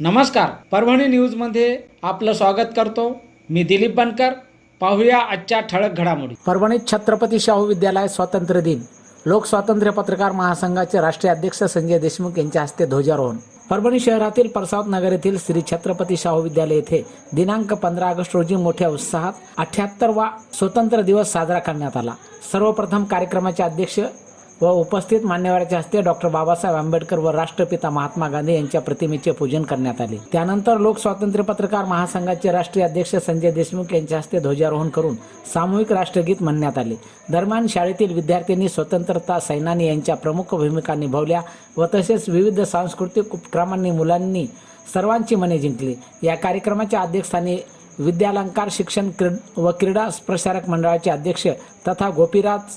नमस्कार परभणी न्यूजमध्ये आपलं स्वागत करतो. मी दिलीप बनकर. पाहूया आजच्या ठळक घडामोडी. परभणीत छत्रपती शाहू विद्यालय स्वातंत्र्य दिन. लोकस्वातंत्र्य पत्रकार महासंघाचे राष्ट्रीय अध्यक्ष संजय देशमुख यांच्या हस्ते ध्वजारोहण. परभणी शहरातील परसावत नगर येथील श्री छत्रपती शाहू विद्यालय येथे दिनांक पंधरा ऑगस्ट रोजी मोठ्या उत्साहात अठ्याहत्तरवा स्वतंत्र दिवस साजरा करण्यात आला. सर्वप्रथम कार्यक्रमाचे अध्यक्ष व उपस्थित मान्यवरांच्या हस्ते डॉक्टर बाबासाहेब आंबेडकर व राष्ट्रपिता महात्मा गांधी यांच्या प्रतिमेचे पूजन करण्यात आले. त्यानंतर लोक स्वातंत्र्य पत्रकार महासंघाचे राष्ट्रीय अध्यक्ष संजय देशमुख यांच्या हस्ते ध्वजारोहण करून सामूहिक राष्ट्रगीत म्हणण्यात आले. दरम्यान शाळेतील विद्यार्थ्यांनी स्वतंत्रता सैनानी यांच्या प्रमुख भूमिका निभावल्या व तसेच विविध सांस्कृतिक उपक्रमांनी मुलांनी सर्वांची मने जिंकली. या कार्यक्रमाच्या अध्यक्षस्थानी विद्यालंकार शिक्षण क्रीड व क्रीडा प्रसारक मंडळाचे अध्यक्ष तथा गोपीराज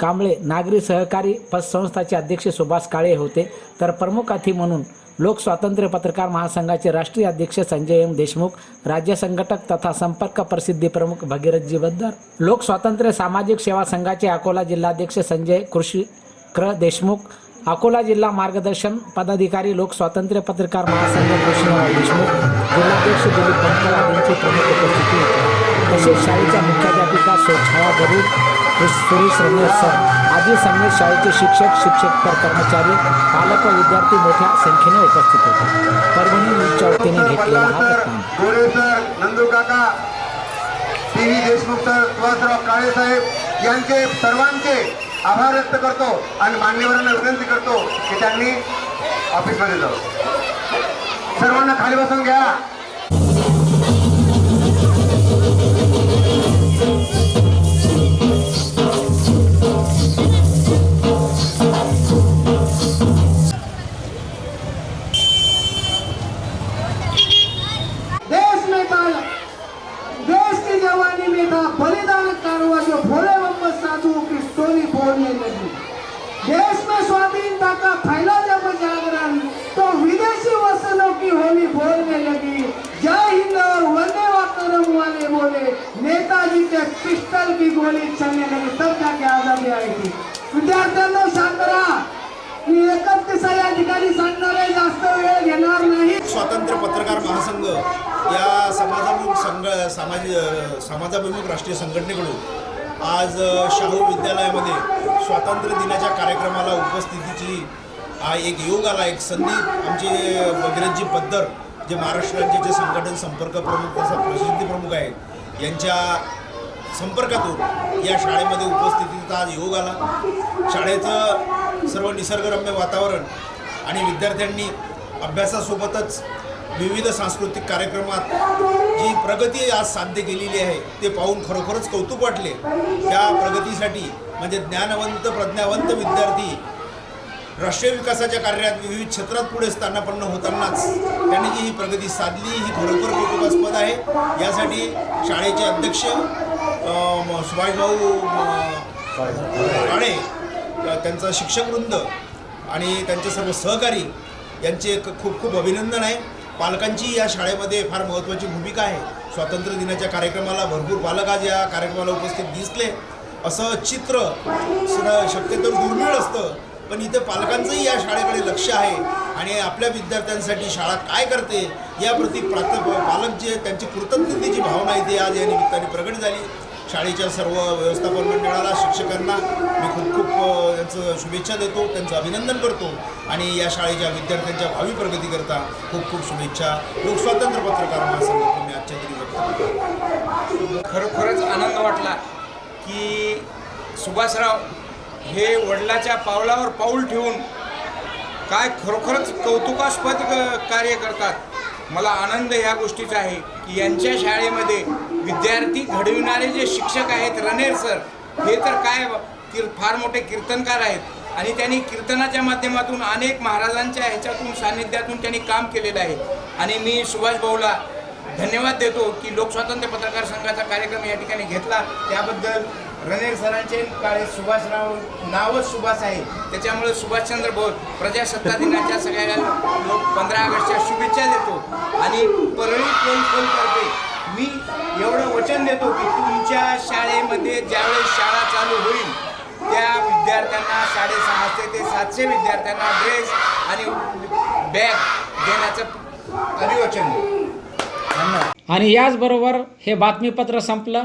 कांबळे नागरी सहकारी पतसंस्थाचे अध्यक्ष सुभाष काळे होते. तर प्रमुख अतिथी म्हणून लोक स्वातंत्र्य पत्रकार महासंघाचे राष्ट्रीय अध्यक्ष संजय एम देशमुख राज्य संघटक तथा संपर्क प्रसिद्धी प्रमुख भगीरथजी बद्दर लोक स्वातंत्र्य सामाजिक सेवा संघाचे अकोला जिल्हाध्यक्ष संजय कृषी क्र देशमुख अकोला जिल्हा मार्गदर्शन पदाधिकारी लोक स्वातंत्र्य पत्रकार महासंघ कृष्णराव देशमुख जिल्हाध्यक्ष दिलीप बनकर आदींची प्रमुख उपस्थिती होती. तसेच शाळेच्या मुख्याध्यापिका सोछाया गरुड सुरेश रमेश सर आदी संघ शाळेचे शिक्षक शिक्षकेतर कर्मचारी पालक व विद्यार्थी मोठ्या संख्येने उपस्थित होते. परभणी न्यूजच्या वतीने घेतलेला हा T V. Deshmukh sir Subhashrao Kale साहेब यांचे सर्वांचे आभार व्यक्त करतो आणि मान्यवरांना विनंती करतो की त्यांनी ऑफिसमध्ये जाऊ सर्वांना खाली बसून घ्या. जवानी में था बलिदान कारवा जो भोले मोहम्मद साधुओं की स्टोरी बोलने लगी देश में स्वाधीनता का फैला जब जागरण तो विदेशी वसनों की होली बोलने लगी. जय हिंद और वंदे मातरम वाले बोले. नेताजी के पिस्टल की गोली चलने लगी तब जाके आजादी आई थी. विद्यार्थ्यांना शांत राहा मी एकच या ठिकाणी सांगणार आहे जास्त वेळ घेणार नाही. स्वातंत्र्य पत्रकार महासंघ. या समाजाभिमुख समाज समाजाभिमुख राष्ट्रीय संघटनेकडून आज शाहू विद्यालयामध्ये स्वातंत्र्य दिनाच्या कार्यक्रमाला उपस्थितीची हा एक योग आला एक संधी. आमचे भगीरथजी पद्धर जे महाराष्ट्र राज्याचे संघटन संपर्क प्रमुख तसा प्रसिद्धी प्रमुख आहेत यांच्या संपर्कातून या शाळेमध्ये उपस्थितीचा आज योग आला. शाळेचं सर्व निसर्गरम्य वातावरण आणि विद्यार्थ्यांनी अभ्यासासोबतच विविध सांस्कृतिक कार्यक्रमात जी प्रगती आज साध्य केलेली आहे ते पाहून खरोखरच कौतुक वाटले. त्या प्रगतीसाठी म्हणजे ज्ञानवंत प्रज्ञावंत विद्यार्थी राष्ट्रीय विकासाच्या कार्यात विविध क्षेत्रात पुढे स्थानापन्न होतानाच त्यांनी जी ही प्रगती साधली ही खरोखर कौतुकास्पद आहे. यासाठी शाळेचे अध्यक्ष सुभाषभाऊ राणे काळे त्यांचा शिक्षकवृंद आणि त्यांचे सर्व सहकारी यांचे एक खूप खूप अभिनंदन आहे. पालकांची या शाळेमध्ये फार महत्त्वाची भूमिका आहे. स्वातंत्र्य दिनाच्या कार्यक्रमाला भरपूर पालक आज या कार्यक्रमाला उपस्थित दिसले. असं चित्र सुद्धा शक्यतो दुर्मिळ असतं पण इथे पालकांचंही या शाळेकडे लक्ष आहे. आणि आपल्या विद्यार्थ्यांसाठी शाळा काय करते याप्रती प्रात पालक जे त्यांची कृतज्ञतेची भावना इथे आज या निमित्ताने प्रगट झाली. शाळेच्या सर्व व्यवस्थापन मंडळाला शिक्षकांना मी खूप खूप त्यांचं शुभेच्छा देतो त्यांचं अभिनंदन करतो. आणि या शाळेच्या विद्यार्थ्यांच्या भावी प्रगतीकरता खूप खूप शुभेच्छा. लोकस्वातंत्र्य पत्रकार महासंघातून मी आजच्या दिनी व्यक्त करतो. खरोखरच आनंद वाटला की सुभाषराव हे वडिलाच्या पावलावर पाऊल ठेवून काय खरोखरच कौतुकास्पद क- कार्य करतात. मला आनंद ह्या गोष्टीचा आहे. यांच्या शाळेमध्ये विद्यार्थी घडविणारे जे शिक्षक आहेत रणेर सर हे तर काय किर फार मोठे कीर्तनकार आहेत. आणि त्यांनी कीर्तनाच्या माध्यमातून अनेक महाराजांच्या ह्याच्यातून सान्निध्यातून त्यांनी काम केलेलं आहे. आणि मी सुभाष भाऊला धन्यवाद देतो की लोकस्वातंत्र्य पत्रकार संघाचा कार्यक्रम या ठिकाणी घेतला. त्याबद्दल रणेर सरांचे काळे सुभाषराव नावच सुभाष आहे. त्याच्यामुळे सुभाषचंद्र बोस प्रजासत्ताक दिनाच्या सगळ्या लोक पंधरा ऑगस्टच्या शुभेच्छा देतो. आणि परळी फोन कोण करते? मी एवढं वचन देतो की तुमच्या शाळेमध्ये ज्यावेळेस शाळा चालू होईल त्या विद्यार्थ्यांना साडेसहाशे ते सातशे विद्यार्थ्यांना ड्रेस आणि बॅग देण्याचं अभिवचन. आणि याचबरोबर हे बातमीपत्र संपलं.